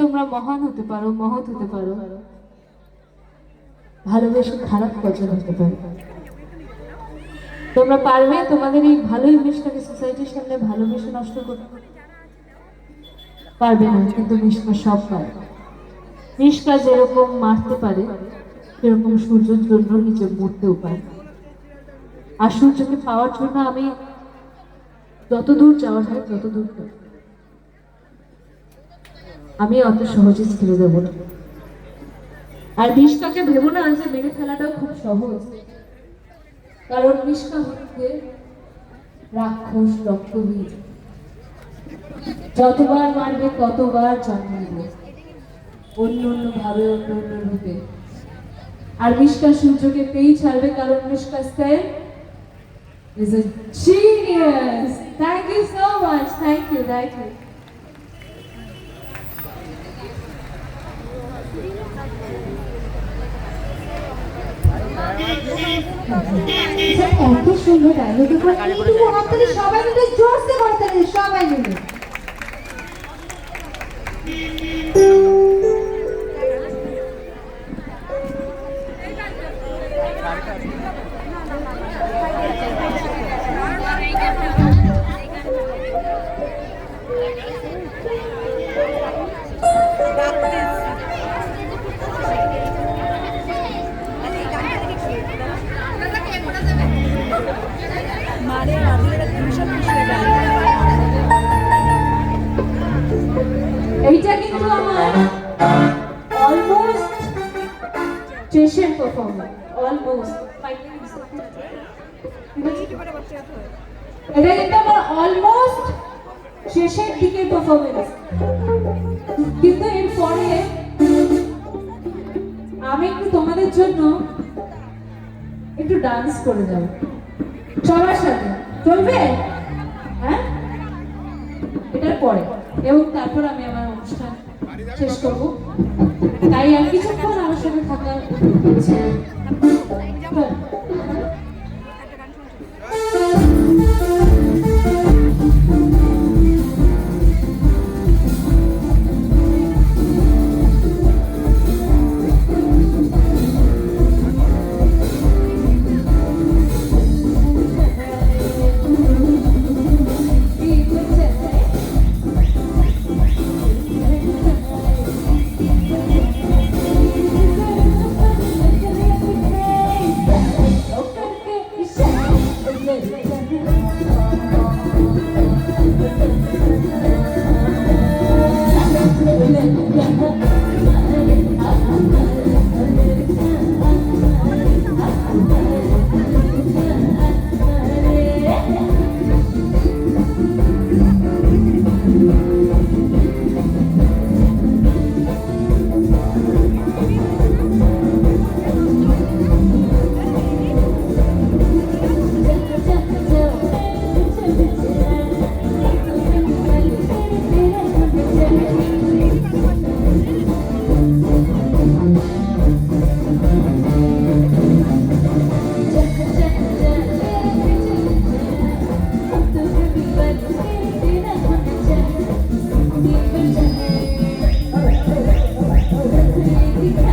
তোমরা মহান হতে পারো, মহৎ হতে পারো। ভালোবেসে খারাপ কজন হতে পারো। তোমরা পারবে তোমাদের এই ভালো ইমেজটাকে সোসাইটির সামনে ভালোবেসে নষ্ট করতে পারবে না, কিন্তু মিশকা সব পারে। মিশকা যেরকম মারতে পারে, সেরকম সূর্যের জন্য নিজে মরতেও পারে। আর সূর্যকে পাওয়ার জন্য আমি যত দূর যাওয়ার হয় তত দূর। আমি অত সহজে ছেড়ে দেবো না আর মিশকাকে ভেবো না যে মেরে ফেলাটাও খুব সহজ কারণ মিশকা হচ্ছে রাক্ষস, রক্তবীজ যতবার মারবে, ততবার জন্ম নেবে অন্য অন্য ভাবে, অন্য অন্য রূপে আর মিশকা সূর্যকে পেয়েই ছাড়বে কারণ Mishka sir is a genius. Thank you so much. Thank you. Thank you. Sir এত সুন্দর ডায়লগ হাততালি সবাই মিলে জোরসে করতালি সবাই মিলে। স্টেশন পারফরমেন্স অলমোস্ট এটা কিন্তু আমার অলমোস্ট শেষের দিকের পারফরমেন্স কিন্তু এরপরে আমি একটু তোমাদের জন্য একটু ডান্স করে যাব। সবার সাথে। চলবে? হ্যাঁ? এটার পরে। এবং তারপর আমি আমার অনুষ্ঠান শেষ করব। তাই আর কিছুক্ষণ আমার সাথে থাকার ইচ্ছে। এটা